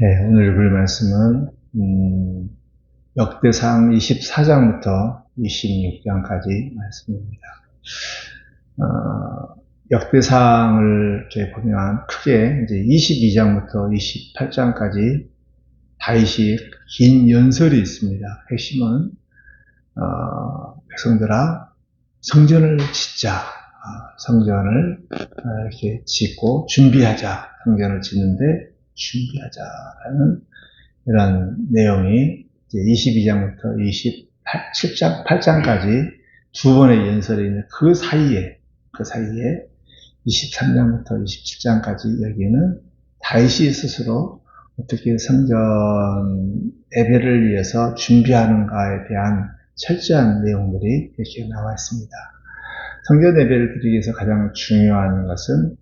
네, 오늘 읽을 말씀은 음, 역대상 24장부터 26장까지 말씀입니다. 어, 역대상을 이렇게 보면 크게 이제 22장부터 28장까지 다윗이 긴 연설이 있습니다. 핵심은 어, 백성들아 성전을 짓자, 어, 성전을 어, 이렇게 짓고 준비하자, 성전을 짓는데 준비하자라는 이런 내용이 이제 22장부터 27장, 8장까지 두 번의 연설이 있는 그 사이에, 그 사이에 23장부터 27장까지 여기는 다윗이 스스로 어떻게 성전 예배를 위해서 준비하는가에 대한 철저한 내용들이 이렇게 나와 있습니다. 성전 예배를 드리기 위해서 가장 중요한 것은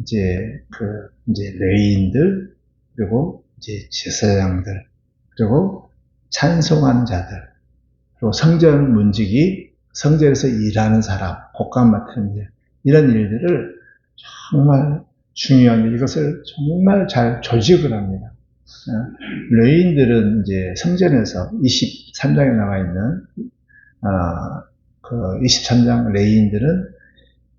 이제 그 이제 레인들 그리고 이제 제사장들 그리고 찬송하는 자들 그리고 성전 문지기 성전에서 일하는 사람 곡감 맡은 일 이런 일들을 정말 중요한 이것을 정말 잘 조직을 합니다. 어, 레인들은 이제 성전에서 23장에 나와 있는 어, 그 23장 레인들은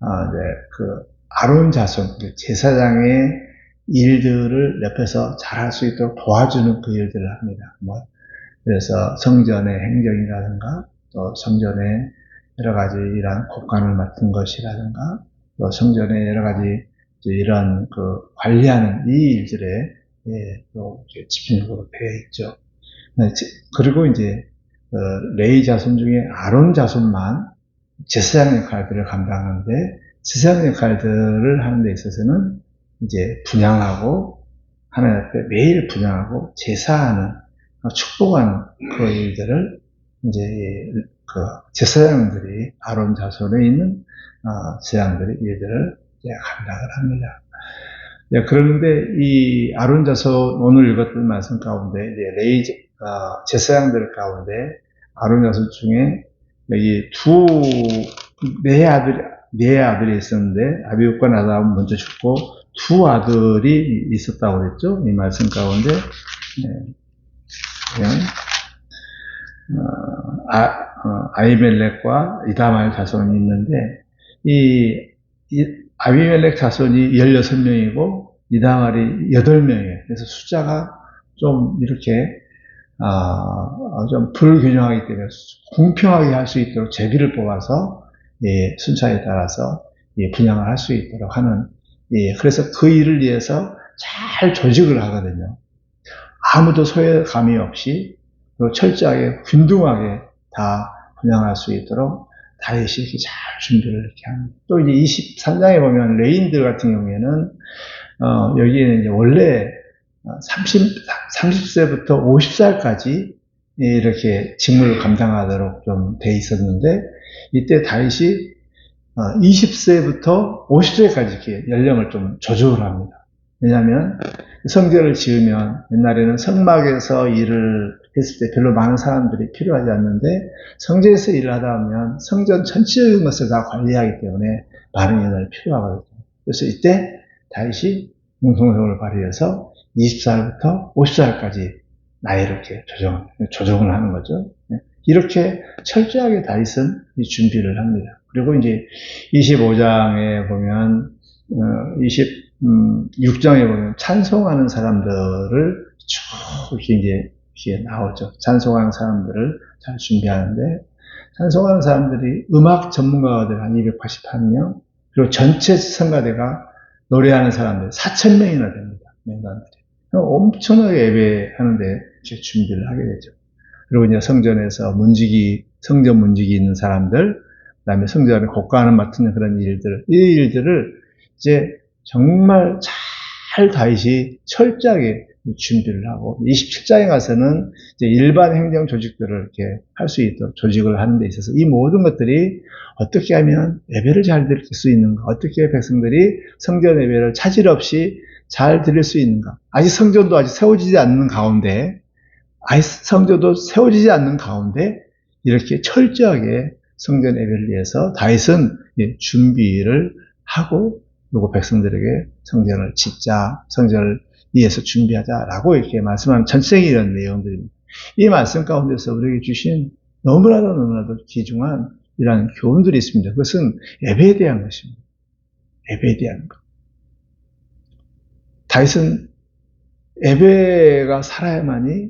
어, 이제 그 아론 자손 그 제사장의 일들을 옆에서 잘할 수 있도록 도와주는 그 일들을 합니다. 뭐 그래서 성전의 행정이라든가 또 성전의 여러 가지 이러한 곡간을 맡은 것이라든가 또 성전의 여러 가지 이런 그 관리하는 이 일들에 예, 또 집중적으로 되어 있죠. 네, 그리고 이제 어, 레이 자손 중에 아론 자손만 제사장 역할들을 감당하는데 제사장 역할들을 하는 데 있어서는 이제 분양하고 하나님 앞에 매일 분양하고 제사하는 어, 축복하는 그 일들을 이제 그 제사장들이 아론 자손에 있는 어, 제사장들이 일들을 감당을 합니다. 네, 그런데 이 아론 자손 오늘 읽었던 말씀 가운데 레이 어, 제사장들 가운데 아론 자손 중에 여기 두 네 아들 네 아들이 있었는데 아비웃과 나다운 먼저 죽고 두 아들이 있었다고 그랬죠 이 말씀 가운데 네. 어, 아, 어, 아이멜렉과 이다말 자손이 있는데 이, 이 아비멜렉 자손이 16명이고 이다말이 8명이에요. 그래서 숫자가 좀 이렇게 아, 좀 불균형하기 때문에 공평하게 할 수 있도록 제비를 뽑아서 예, 순차에 따라서 예, 분양을 할 수 있도록 하는 예, 그래서 그 일을 위해서 잘 조직을 하거든요. 아무도 소외감이 없이 철저하게 균등하게 다 분양할 수 있도록 다윗이 이렇게 잘 준비를 이렇게 하는. 또 이제 23장에 보면 레인들 같은 경우에는 어, 여기에는 이제 원래 30, 30세부터 50살까지 이렇게 직무를 감당하도록 좀 돼 있었는데 이때 다윗이 20세부터 어, 50세까지 이렇게 연령을 좀 조절을 합니다. 왜냐하면 성전을 지으면 옛날에는 성막에서 일을 했을 때 별로 많은 사람들이 필요하지 않는데 성전에서 일을 하다 보면 성전 전체적인 것을 다 관리하기 때문에 많은 인원이 필요하거든요. 그래서 이때 다윗이 융통성을 발휘해서 20살부터 50살까지 나이를 이렇게 조정, 조정을 하는 거죠. 네. 이렇게 철저하게 다윗은 준비를 합니다. 그리고 이제 25장에 보면, 26장에 어, 보면 찬송하는 사람들을 쭉 이제 이렇게 나오죠. 찬송하는 사람들을 잘 준비하는데, 찬송하는 사람들이 음악 전문가들 한 281명, 그리고 전체 성가대가 노래하는 사람들 4천명이나 됩니다. 명단들이. 엄청나게 예배하는데 이렇게 준비를 하게 되죠. 그리고 이제 성전에서 문지기, 성전 문지기 있는 사람들, 그 다음에 성전에 곡간을 맡는 그런 일들, 이 일들을 이제 정말 잘 다윗이 철저하게 준비를 하고 27장에 가서는 이제 일반 행정 조직들을 이렇게 할 수 있도록 조직을 하는 데 있어서 이 모든 것들이 어떻게 하면 예배를 잘 드릴 수 있는가 어떻게 백성들이 성전 예배를 차질 없이 잘 드릴 수 있는가. 아직 성전도 아직 세워지지 않는 가운데 아직 성전도 세워지지 않는 가운데 이렇게 철저하게 성전 예배를 위해서 다윗은 준비를 하고 그리고 백성들에게 성전을 짓자 성전을 위해서 준비하자라고 이렇게 말씀하는 전생의 이런 내용들입니다. 이 말씀 가운데서 우리에게 주신 너무나도 너무나도 귀중한 이러한 교훈들이 있습니다. 그것은 예배에 대한 것입니다. 예배에 대한 것. 다윗은 예배가 살아야만이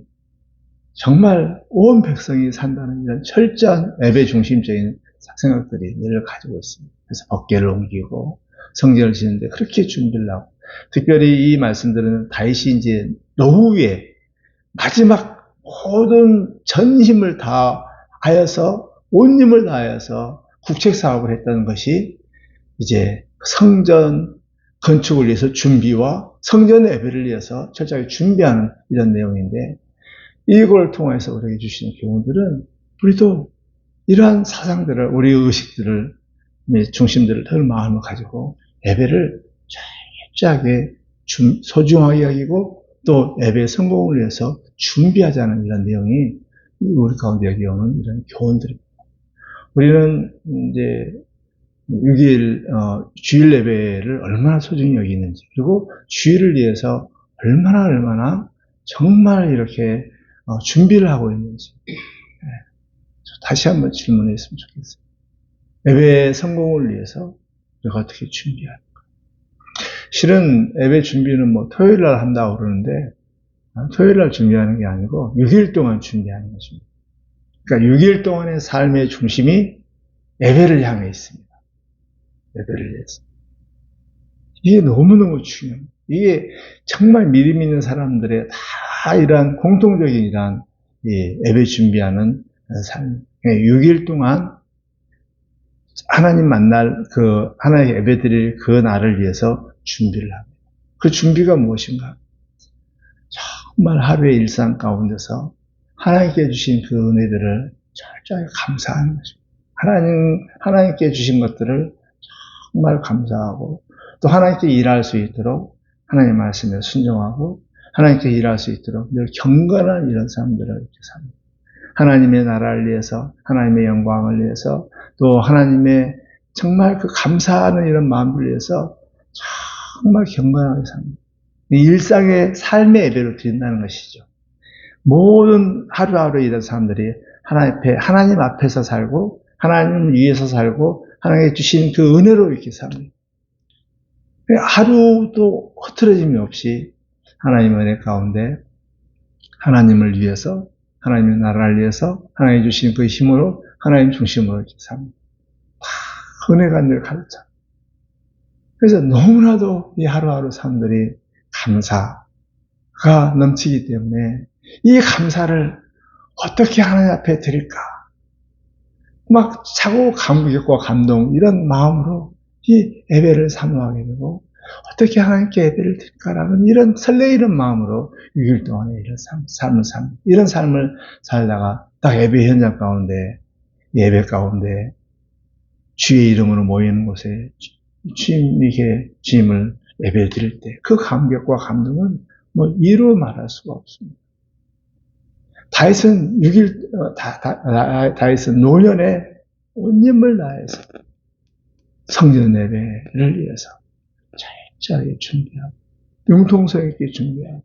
정말 온 백성이 산다는 이런 철저한 예배 중심적인 생각들이 늘 가지고 있습니다. 그래서 법계를 옮기고 성전을 짓는데 그렇게 준비를 하고 특별히 이 말씀들은 다윗이 이제 노후에 마지막 모든 전 힘을 다 하여서 온 힘을 다하여서 국책 사업을 했다는 것이 이제 성전 건축을 위해서 준비와 성전 예배를 위해서 철저하게 준비하는 이런 내용인데 이걸 통해서 우리에게 주시는 교훈들은 우리도 이러한 사상들을 우리의 의식들을 중심들을 늘 마음을 가지고 예배를 철저하게 소중하게 여기고 또 예배의 성공을 위해서 준비하자는 이런 내용이 우리 가운데 여기 오는 이런 교훈들입니다. 우리는 이제 6일 어, 주일 예배를 얼마나 소중히 여기는지 그리고 주일을 위해서 얼마나 얼마나 정말 이렇게 어, 준비를 하고 있는지 네. 다시 한번 질문했으면 좋겠어요. 예배 성공을 위해서 우리가 어떻게 준비할까? 실은 예배 준비는 뭐 토요일 날 한다고 그러는데 아, 토요일 날 준비하는 게 아니고 6일 동안 준비하는 것입니다. 그러니까 6일 동안의 삶의 중심이 예배를 향해 있습니다. 예배를 위해서. 이게 너무너무 중요해요. 이게 정말 믿음 있는 사람들의 다 이러한 공통적인 이러한 예배 준비하는 삶. 6일 동안 하나님 만날 그 하나님 예배 드릴 그 날을 위해서 준비를 합니다. 그 준비가 무엇인가? 정말 하루의 일상 가운데서 하나님께 주신 그 은혜들을 철저히 감사하는 것입니다. 하나님, 하나님께 주신 것들을 정말 감사하고 또 하나님께 일할 수 있도록 하나님 말씀에 순종하고 하나님께 일할 수 있도록 늘 경건한 이런 사람들을 이렇게 삽니다. 하나님의 나라를 위해서 하나님의 영광을 위해서 또 하나님의 정말 그 감사하는 이런 마음을 위해서 정말 경건하게 삽니다. 일상의 삶의 예배로 드린다는 것이죠. 모든 하루하루 이런 사람들이 하나님 앞에, 하나님 앞에서 살고 하나님 위에서 살고 하나님께 주신 그 은혜로 이렇게 삽니다. 하루도 흐트러짐이 없이 하나님의 은혜 가운데 하나님을 위해서 하나님의 나라를 위해서 하나님 주신 그 힘으로 하나님 중심으로 삽니다. 은혜가 늘 가르쳐. 그래서 너무나도 이 하루하루 사람들이 감사가 넘치기 때문에 이 감사를 어떻게 하나님 앞에 드릴까? 막 차고 감격과 감동 이런 마음으로 이 예배를 사모하게 되고 어떻게 하나님께 예배를 드릴까라는 이런 설레이는 마음으로 6일 동안에 이런 삶, 삶을 삶, 이런 삶을 살다가 딱 예배 현장 가운데 예배 가운데 주의 이름으로 모이는 곳에 주님에게 주님을 예배 드릴 때 그 감격과 감동은 뭐 이루 말할 수가 없습니다. 다윗은 6일, 어, 다, 다, 다윗은 노년에 온 힘을 다해서 성전 예배를 위해서 철 저하게 준비하고, 융통성 있게 준비하고,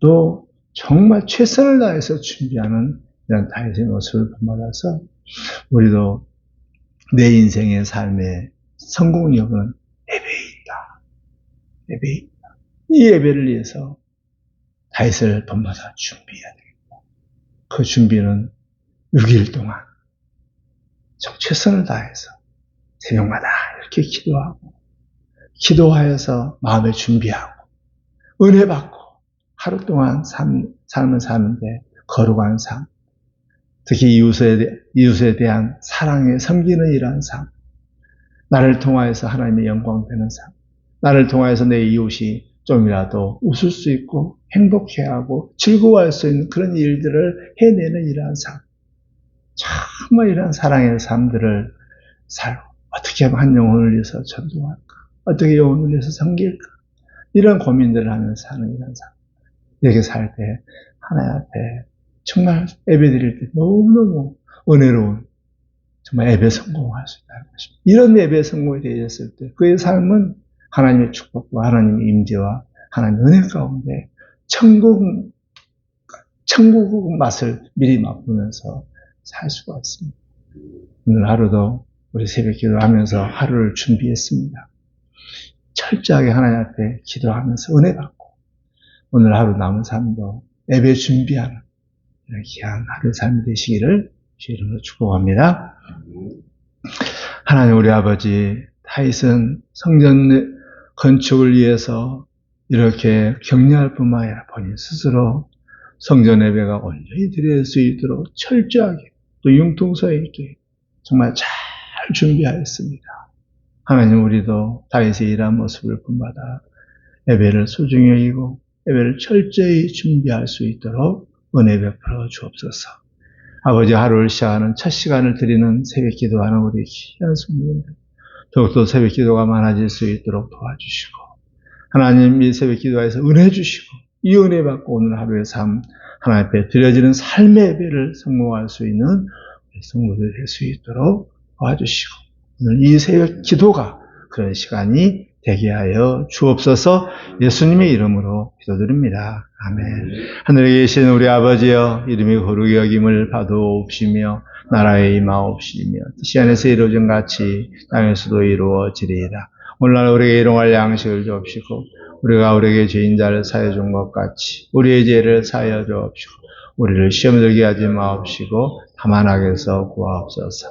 또 정말 최선을 다해서 준비하는 이런 다윗의 모습을 본받아서 우리도 내 인생의 삶의 성공 여부는 예배에 있다. 예배에 있다. 이 예배를 위해서 다윗을 본받아 준비해야 됩니다. 그 준비는 6일 동안 최선을 다해서 새벽마다 이렇게 기도하고 기도하여서 마음을 준비하고 은혜 받고 하루 동안 삶, 삶을 사는데 거룩한 삶 특히 이웃에, 이웃에 대한 사랑에 섬기는 이러한 삶 나를 통하여서 하나님의 영광 되는 삶 나를 통하여서 내 이웃이 좀이라도 웃을 수 있고 행복해하고 즐거워할 수 있는 그런 일들을 해내는 이러한 삶. 정말 이러한 사랑의 삶들을 살고 어떻게 하면 한 영혼을 위해서 전도할까? 어떻게 영혼을 위해서 섬길까? 이런 고민들을 하면서 사는 이런 삶. 이렇게 살때 하나님 앞에 정말 예배 드릴 때 너무너무 은혜로운 정말 예배 성공할 수 있다는 것입니다. 이런 예배 성공이 되었을 때 그의 삶은 하나님의 축복과 하나님의 임재와 하나님 은혜 가운데 천국, 천국 맛을 미리 맛보면서 살 수가 있습니다. 오늘 하루도 우리 새벽 기도하면서 하루를 준비했습니다. 철저하게 하나님 앞에 기도하면서 은혜 받고 오늘 하루 남은 삶도 예배 준비하는 이런 귀한 하루 삶이 되시기를 주의로 축복합니다. 하나님 우리 아버지 타이슨 성전 건축을 위해서 이렇게 격려할 뿐만 아니라 본인 스스로 성전 예배가 온전히 드릴 수 있도록 철저하게 또 융통성 있게 정말 잘 준비하였습니다. 하나님 우리도 다윗의 일한 모습을 본받아 예배를 소중히 여기고 예배를 철저히 준비할 수 있도록 은혜 베풀어 주옵소서. 아버지 하루를 시작하는 첫 시간을 드리는 새벽 기도하는 우리 귀한 성도님들 더욱더 새벽 기도가 많아질 수 있도록 도와주시고 하나님 이 새벽 기도에서 은혜 주시고 이 은혜 받고 오늘 하루의 삶 하나님 앞에 드려지는 삶의 예배를 성공할 수 있는 성도들 될 수 있도록 도와주시고 이 새벽 기도가 그런 시간이 되게 하여 주옵소서 예수님의 이름으로 기도드립니다. 아멘. 하늘에 계신 우리 아버지여 이름이 거룩히 여김을 받아옵시며 나라의 임하옵시며 뜻이 안에서 이루어진 같이 땅에서도 이루어지리이다. 오늘날 우리에게 일용할 양식을 주옵시고 우리가 우리에게 죄인 자를 사여 준 것 같이 우리의 죄를 사여 주옵시고 우리를 시험 들게 하지 마옵시고 다만 악에서 구하옵소서.